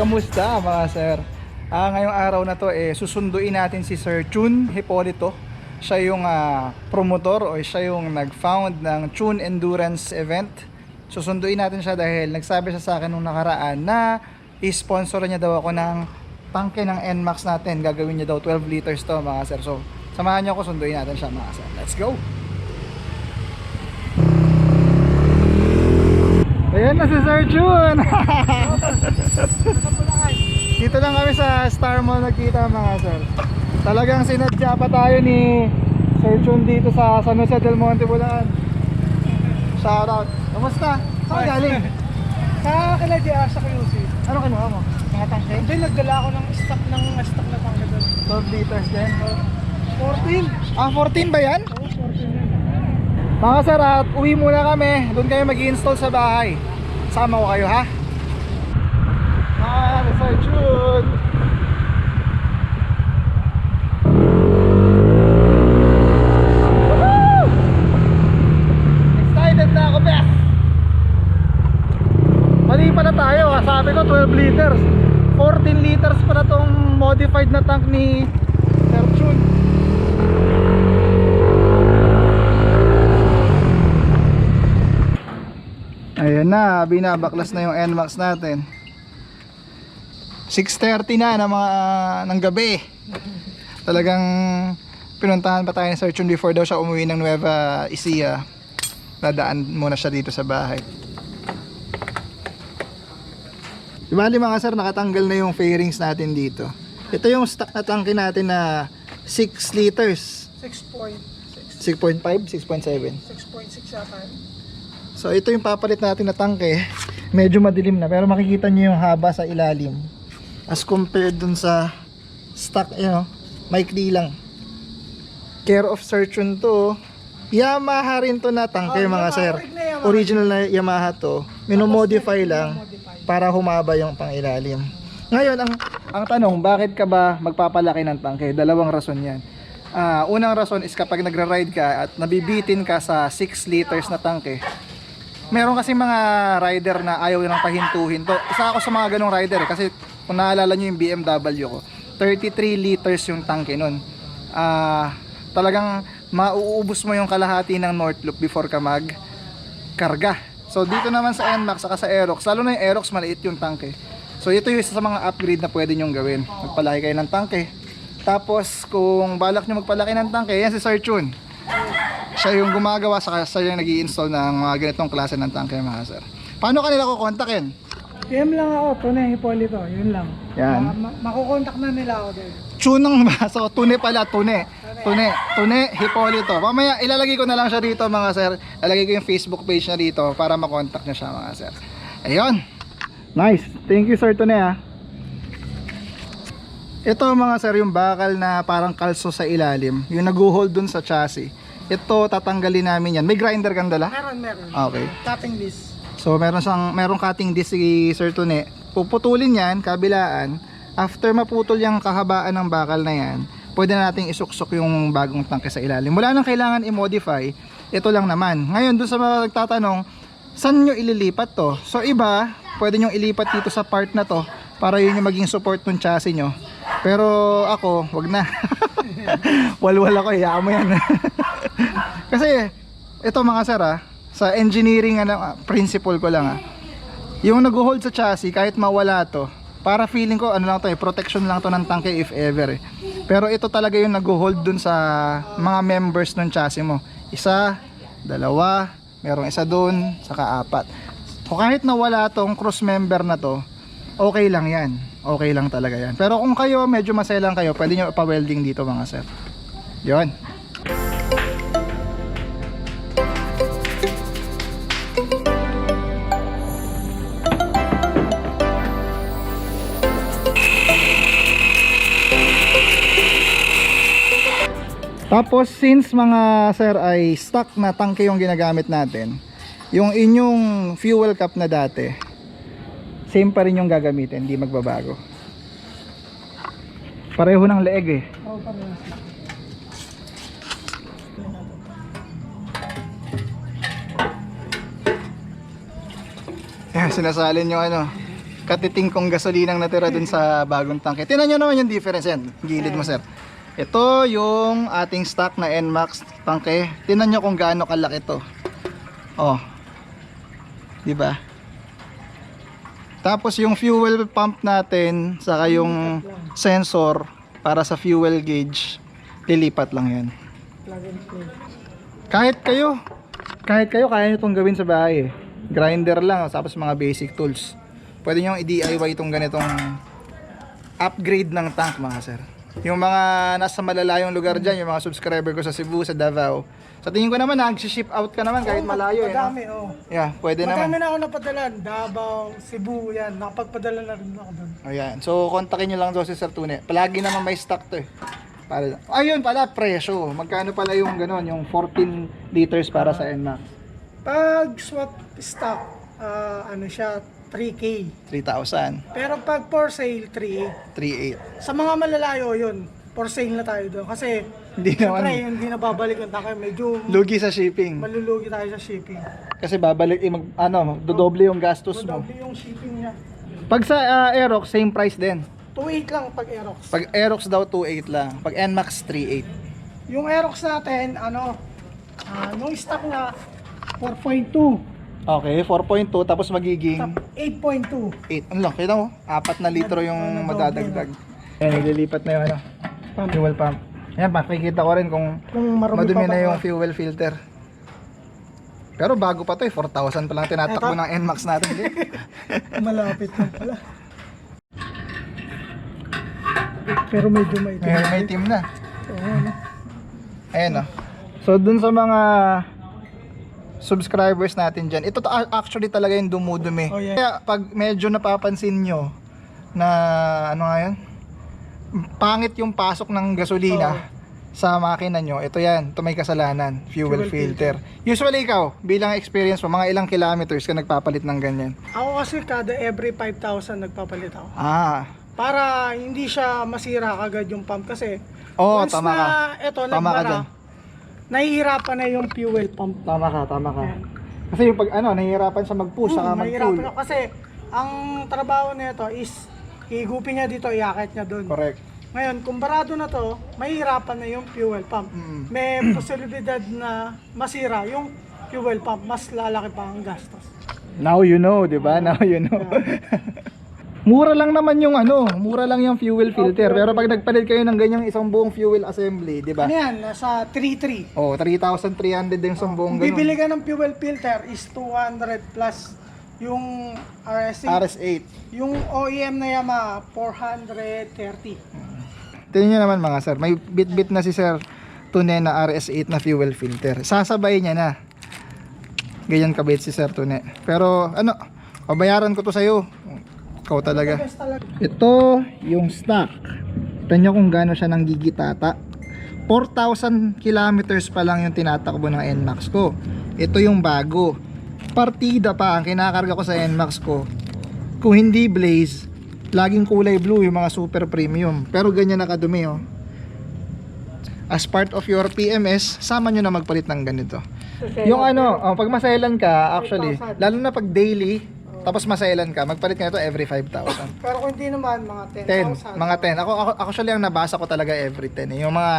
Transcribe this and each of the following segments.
Kamusta mga sir? Ah, ngayong araw na to eh susunduin natin si Sir Chun Hipolito. Siya yung ah, promotor o siya yung nag-found ng Chun Endurance Event. Susunduin natin siya dahil nagsabi siya sa akin nung nakaraan na i-sponsor niya daw ako ng tangke ng NMAX natin. Gagawin niya daw 12 liters to mga sir. So, samahan niyo ako sunduin natin siya mga sir. Let's go! Ayan na si Sir Chun! Dito lang kami sa Star Mall nagkita mga sir. Talagang sinadya pa tayo ni Sir Chun dito sa San Jose del Monte, Bulacan. Shoutout. Kamusta? Saan ka galing? Sa kila JR sa QC. Ano kinuha mo? Mga tangke? Hindi, nagdala ako ng stock ng stock na tangke doon. 12 liters din. 14. Ah, 14 ba yan? Oo, 14 na. Mga sir, at uwi muna kami. Doon kayo mag install sa bahay. Sama ko kayo ha? Ah, Chun! Woohoo! Excited na ako, Beth! Mali pala tayo, sabi ko 12 liters 14 liters pala tong modified na tank ni Sir Ayan na, binabaklas na yung NMAX natin. 6.30 na ng mga ng gabi. Talagang pinuntahan pa tayo ni Sir Chun before daw siya umuwi ng Nueva Ecija. Dadaan muna siya dito sa bahay. Di bali mga sir, nakatanggal na yung fairings natin dito. Ito yung stock na tangke natin na 6 liters. 6.6. 6.5, 6.7 6.6 yata. So ito yung papalit natin na tangke. Medyo madilim na pero makikita nyo yung haba sa ilalim. As compared dun sa stock, you know, maikli lang. Care of Searchun to. Yamaha rin to na tangke Oh, mga Yamaha, sir. original Yamaha. Original na Yamaha to. Minomodify lang para humaba yung pangilalim. Ngayon, ang, ang tanong, bakit ka ba magpapalaki ng tangke? Dalawang rason yan. Ah, unang rason is kapag nagra-ride ka at nabibitin ka sa 6 liters na tangke, meron kasi mga rider na ayaw ng pahintuhin to. Isa ako sa mga ganong rider eh, kasi kung naalala nyo yung BMW ko, 33 liters yung tangke nun. Ah, talagang mauubos mo yung kalahati ng North Loop before ka mag karga. So dito naman sa NMAX saka sa Aerox, lalo na yung Aerox maliit yung tangke. So ito yung isa sa mga upgrade na pwede nyong gawin. Magpalaki kayo ng tangke. Tapos kung balak nyo magpalaki ng tangke, yan si Sir Chun. Siya yung gumagawa sa siya yung nag install ng mga ganitong klase ng tangke mga sir. Paano kanila ko kontakin? PM lang ako, Tone Hipolito. Yun lang. Yan. Ma- ma- makukontak na nila ako doon. Chunang ba? So, tune pala, tune. Tune, tune, Hipolito. Mamaya, ilalagay ko na lang siya dito mga sir. Ilalagay ko yung Facebook page niya dito para makontak niya siya mga sir. Ayun. Nice. Thank you sir Tune ah. Ito mga sir, yung bakal na parang kalso sa ilalim. Yung nag-hold dun sa chassis. Ito, tatanggalin namin yan. May grinder kang dala? Meron, meron. Okay. Tapping this. So meron siyang merong cutting disc si Sir Tune. Puputulin 'yan kabilaan. After maputol yung kahabaan ng bakal na 'yan, pwede na nating isuksok yung bagong tangke sa ilalim. Wala nang kailangan i-modify. Ito lang naman. Ngayon doon sa mga nagtatanong, saan nyo ililipat to? So iba, pwede nyo ilipat dito sa part na to para yun yung maging support ng chassis nyo. Pero ako, wag na. Walwal ako, hayaan mo yan. Kasi ito mga sir ah, sa engineering ano, ah, principle ko lang ah. Yung nag-hold sa chassis kahit mawala to, para feeling ko ano lang to eh, protection lang to ng tangke if ever eh. Pero ito talaga yung nag-hold dun sa mga members ng chassis mo. Isa, dalawa, merong isa dun, saka apat. So kahit nawala tong cross member na to, okay lang yan. Okay lang talaga yan. Pero kung kayo medyo maselang kayo, pwede nyo pa-welding dito mga sir. Yun. Tapos since mga sir ay stock na tangke yung ginagamit natin, yung inyong fuel cap na dati, same pa rin yung gagamitin, hindi magbabago. Pareho ng leeg eh. Oo, pareho. Yan, sinasalin yung ano, katiting kong gasolinang natira dun sa bagong tangke. Tingnan nyo naman yung difference yan. Gilid mo, sir. Ito yung ating stock na NMAX tangke. Tingnan nyo kung gaano kalaki to. Oh. Di ba? Tapos yung fuel pump natin, saka yung sensor para sa fuel gauge, lilipat lang yan. Kahit kayo, kahit kayo, kaya nyo itong gawin sa bahay eh. Grinder lang, tapos mga basic tools. Pwede nyo i-DIY itong ganitong upgrade ng tank mga sir. Yung mga nasa malalayong lugar dyan, yung mga subscriber ko sa Cebu, sa Davao. Sa tingin ko naman, nag-ship out ka naman kahit malayo eh. no? Madami, oh. Yeah, pwede Madami naman. na ako napadalan. Davao, Cebu, yan. Nakapagpadala na rin ako doon. Ayan. So, kontakin nyo lang daw si Sir Tune. Palagi naman may stock to eh. Para, ayun pala, presyo. Magkano pala yung gano'n, yung 14 liters para sa NMAX? Pag swap stock, ah, ano siya, 3K. 3,000. Pero pag for sale, 3 3,800. Sa mga malalayo yun, for sale na tayo doon. Kasi, Hindi syempre, naman. hindi na babalik ang takay. Medyo Lugi sa shipping. malulugi tayo sa shipping. Kasi babalik, eh, mag, ano, dodoble yung gastos mo. Madoble yung shipping niya. Pag sa ah, Aerox, same price din. 2.8 lang pag Aerox. Pag Aerox daw, 2.8 lang. Pag NMAX, 3.8. Yung Aerox natin, ano, ah nung stock na 4.2, Okay, 4.2, tapos magiging tap 8.2. 8. Ano lang, kita mo? 4 na litro yung Ano, madadagdag. Ayan, nililipat na yung ano, fuel pump. Ayan, makikita ko rin kung Kung marumi madumi pa ba na yung fuel filter. Pero bago pa to eh, 4,000 pa lang tinatakbo Eto? ng NMAX natin. Di? Malapit lang pala. Pero medyo may may, may team na. Oo, ano. Ayan o. So dun sa mga subscribers natin dyan, ito actually talaga yung dumudumi. Oh, yeah. Kaya pag medyo napapansin nyo na ano nga yan, pangit yung pasok ng gasolina Oh. sa makina nyo, ito yan, ito may kasalanan, fuel, Fuel filter. Usually ikaw, bilang experience mo, mga ilang kilometers ka nagpapalit ng ganyan? Ako kasi kada every 5,000 nagpapalit ako. Ah, Para hindi siya masira kagad yung pump kasi oo, once tama ka. na ito Tama ka dyan. Nahihirapan na yung fuel pump. Tama ka, tama ka. Kasi yung pag ano, nahihirapan siya mag-push, saka Hmm, nahihirapan mag-pull. ako kasi ang trabaho nito is higupin niya dito, iakit niya doon. Correct. Ngayon, kung barado na to, mahihirapan na yung fuel pump. Mm. May posibilidad na masira yung fuel pump, mas lalaki pa ang gastos. Now you know, 'di ba? Now you know. mura lang naman yung ano, mura lang yung fuel filter. Pero pag nagpalit kayo ng ganyang isang buong fuel assembly, 'di ba? Ano yan? Nasa 3.3. Oh, 3,300 din isang buong ganun. bibili ka ng fuel filter is 200 plus yung RS8. RS8. Yung OEM na Yamaha, 430. Tingnan nyo naman mga sir, may bit-bit na si sir Tune na RS8 na fuel filter. Sasabay niya na. Ganyan kabait si Sir Tune. Pero ano, pabayaran ko to sa'yo. Ikaw talaga. Ito yung stock. Tignan nyo kung gaano siya nang gigitata. 4,000 kilometers pa lang yung tinatakbo ng NMAX ko. Ito yung bago. Partida pa ang kinakarga ko sa NMAX ko. Kung hindi blaze, laging kulay blue yung mga super premium. Pero ganyan nakadumi oh. As part of your PMS, sama nyo na magpalit ng ganito. Yung ano, oh, pag masailan ka, actually, 5,000. lalo na pag daily, tapos masailan ka, magpalit ka nito every 5,000. Pero kung hindi naman, mga 10, 10,000. mga 10. Ako, ako actually ang nabasa ko talaga every 10. eh. Yung mga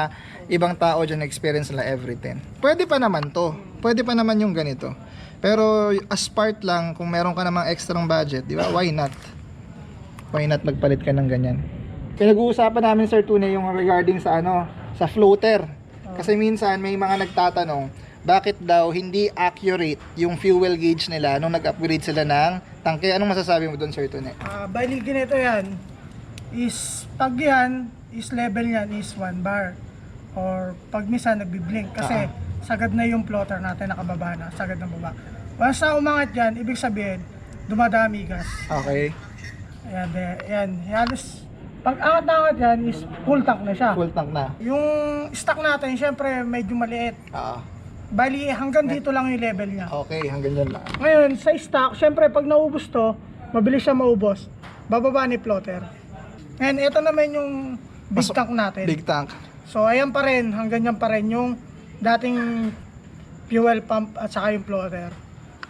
ibang tao dyan experience nila every 10. Pwede pa naman to. Pwede pa naman yung ganito. Pero as part lang, kung meron ka namang extra budget, di ba? Why not? Why not magpalit ka ng ganyan? Pinag-uusapan namin Sir Tune yung regarding sa ano, sa floater. Kasi minsan may mga nagtatanong, bakit daw hindi accurate yung fuel gauge nila nung nag-upgrade sila ng tangke? Anong masasabi mo doon Sir Tune? Ah, bali ganito yan is pag yan is level yan is 1 bar or pag misa nagbi-blink kasi Ah. sagad na yung plotter natin nakababa na sagad na baba once na umangat yan ibig sabihin dumadami gas Okay. ayan de, ayan halos pag angat na angat yan is full tank na siya Full tank na. yung stock natin syempre medyo maliit Ah, bali hanggang dito lang yung level niya okay, hanggang dyan lang. Ngayon, sa stock, syempre pag naubos to, mabilis siya maubos. Bababa ni plotter. Ngayon, ito naman yung big Pasok- tank natin. Big tank. So, ayan pa rin, hanggang yan pa rin yung dating fuel pump at saka yung plotter.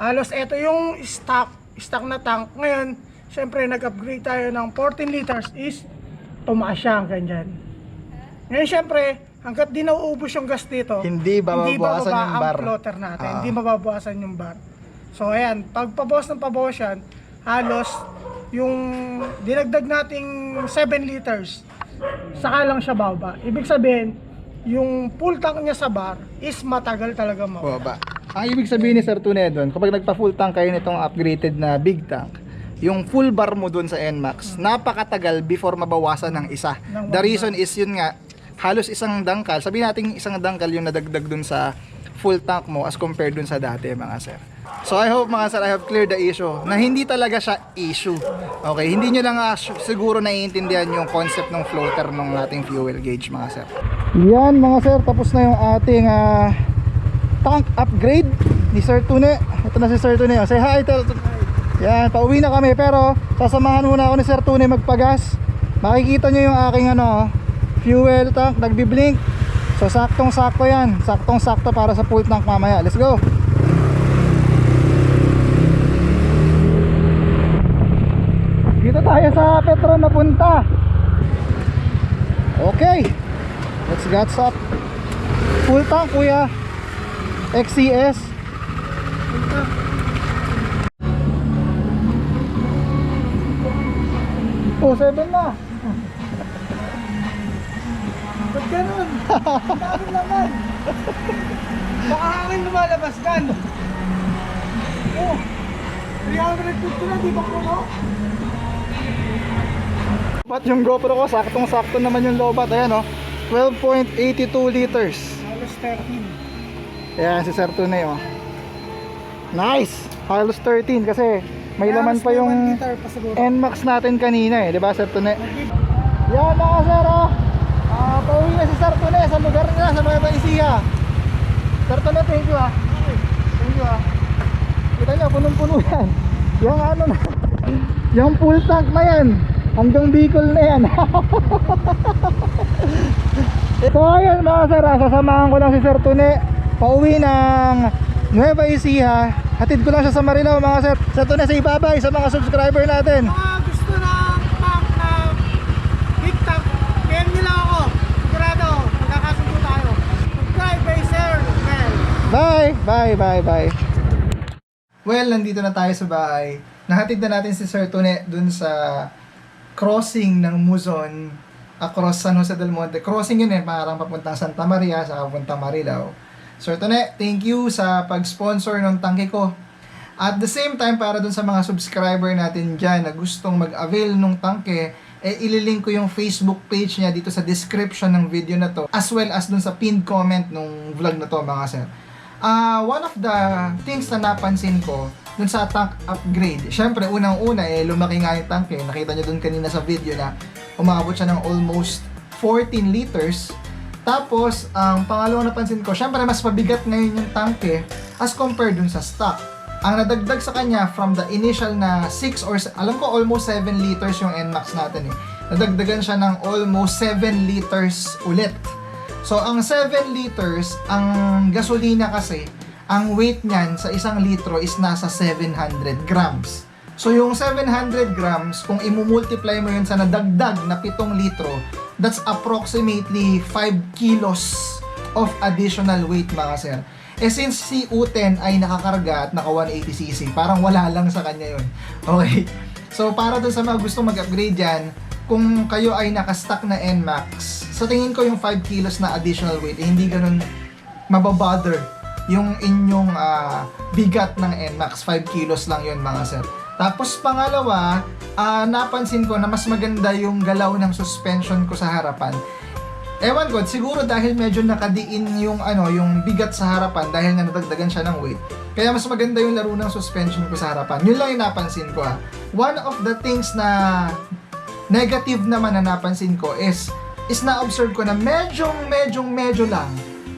Halos ito yung stock, stock na tank. Ngayon, syempre nag-upgrade tayo ng 14 liters is tumaas siya hanggang dyan. Ngayon syempre, hanggat di nauubos yung gas dito, Hindi babawasan bababa yung bar. ang floater natin. Ah. Hindi mababawasan yung bar. So ayan, pag pabawas ng pabawas yan, halos yung dinagdag nating 7 liters, saka lang siya baba. Ibig sabihin, yung full tank niya sa bar is matagal talaga mawala. Baba. Ang ibig sabihin ni Sir Tune doon, kapag nagpa-full tank kayo nitong upgraded na big tank, yung full bar mo doon sa NMAX, napakatagal before mabawasan ng isa. Ng The reason is yun nga, halos isang dangkal, sabihin natin isang dangkal yung nadagdag doon sa full tank mo as compared doon sa dati mga sir. So I hope mga sir, I have cleared the issue na hindi talaga siya issue. Okay, hindi nyo lang su- siguro naiintindihan yung concept ng floater ng ating fuel gauge mga sir. Yan mga sir, tapos na yung ating ah, tank upgrade ni Sir Tune. Ito na si Sir Tune. oh. Say hi. Tell, yan, pauwi na kami pero sasamahan muna ako ni Sir Tune magpagas. Makikita nyo yung aking ano, fuel tank, nagbi-blink. So saktong sakto yan. Saktong sakto para sa full tank mamaya. Let's go. Dito tayo sa Petron na punta. Okay. Let's get up. Full tank kuya. XCS. Oh, 7 na. Ang dami naman. Baka hangin lumalabas gan. Oh, 350 na, di ba kuno? Pat yung GoPro ko, saktong-sakto naman yung lobat. Ayan oh. 12.82 liters. Halos 13. Ayan si Sir Tunay oh. Nice! Halos 13 kasi may laman pa yung. NMAX natin kanina eh, di ba Sir Tunay? Yan mga sir oh. Ah, pauwi na si Sir Tunay sa lugar niya sa Ecija. Sir Tunay, thank you ah. Thank you ah. Kita niyo, punong-puno yan. Yung ano na, yung full tank na yan. Hanggang Bicol na yan. so ayun mga sir, ah, sasamahan ko lang si Sir Tune. Pauwi ng Nueva Ecija. Hatid ko lang siya sa Marilao mga sir. Sir Tune, say bye-bye sa mga subscriber natin. Mga gusto ng tank na big tank, PM nyo lang ako. Sigurado, magkakasundo tayo. Subscribe by Sir Mel. Bye! Bye, bye, bye. Well, nandito na tayo sa bahay. Nahatid na natin si Sir Tune dun sa crossing ng Muzon across San Jose del Monte. Crossing yun eh, parang papuntang Santa Maria sa papuntang Marilao. Sir Tune, thank you sa pag-sponsor ng tangke ko. At the same time, para dun sa mga subscriber natin dyan na gustong mag-avail ng tangke, eh ililink ko yung Facebook page niya dito sa description ng video na to as well as dun sa pinned comment nung vlog na to mga sir. Ah, one of the things na napansin ko dun sa tank upgrade, syempre unang-una eh lumaki nga yung tank eh. Nakita nyo dun kanina sa video na umabot siya ng almost 14 liters. Tapos, ang pangalawang napansin ko, syempre mas mabigat ngayon yung tanke as compared dun sa stock. Ang nadagdag sa kanya from the initial na 6 or alam ko almost 7 liters yung NMAX natin eh. Nadagdagan siya ng almost 7 liters ulit. So, ang 7 liters, ang gasolina kasi, ang weight niyan sa isang litro is nasa 700 grams. So, yung 700 grams, kung imumultiply mo yun sa nadagdag na 7 litro, that's approximately 5 kilos of additional weight mga sir. Eh since si U10 ay nakakarga at naka 180cc, parang wala lang sa kanya yun. Okay. So para dun sa mga gustong mag-upgrade dyan, kung kayo ay naka-stock na NMAX, sa tingin ko yung 5 kilos na additional weight, eh, hindi ganun mababother yung inyong ah, bigat ng NMAX. 5 kilos lang yun mga sir. Tapos pangalawa, ah, napansin ko na mas maganda yung galaw ng suspension ko sa harapan. Ewan ko, siguro dahil medyo nakadiin yung ano, yung bigat sa harapan dahil nga nadagdagan siya ng weight. Kaya mas maganda yung laro ng suspension ko sa harapan. Yun lang yung napansin ko ah. One of the things na negative naman na napansin ko is is na-observe ko na medyo medyo medyo lang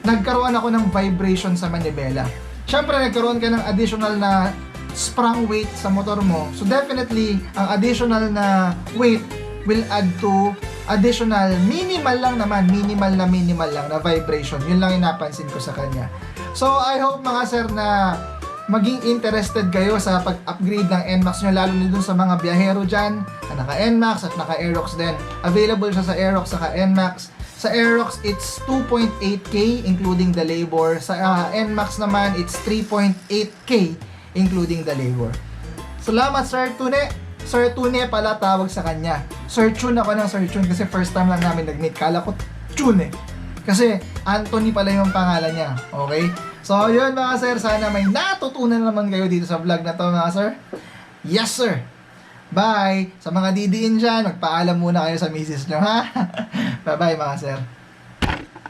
nagkaroon ako ng vibration sa manibela. Siyempre nagkaroon ka ng additional na sprung weight sa motor mo. So definitely ang additional na weight will add to additional minimal lang naman, minimal na minimal lang na vibration. Yun lang yung napansin ko sa kanya. So I hope mga sir na maging interested kayo sa pag-upgrade ng NMAX nyo, lalo na dun sa mga biyahero dyan, na naka-NMAX at naka-Aerox din. Available siya sa Aerox saka NMAX. Sa Aerox, it's 2.8K including the labor. Sa ah, NMAX naman, it's 3.8K including the labor. Salamat, Sir Tune. Sir Tune pala tawag sa kanya. Sir Chun ako ng Sir Chun kasi first time lang namin nag-meet. Kala ko Chun eh. Kasi Anthony pala yung pangalan niya. Okay? So, yun mga sir. Sana may natutunan naman kayo dito sa vlog na to mga sir. Yes, sir. Bye! Sa mga didiin dyan, magpaalam muna kayo sa misis nyo, ha? Bye-bye mga sir.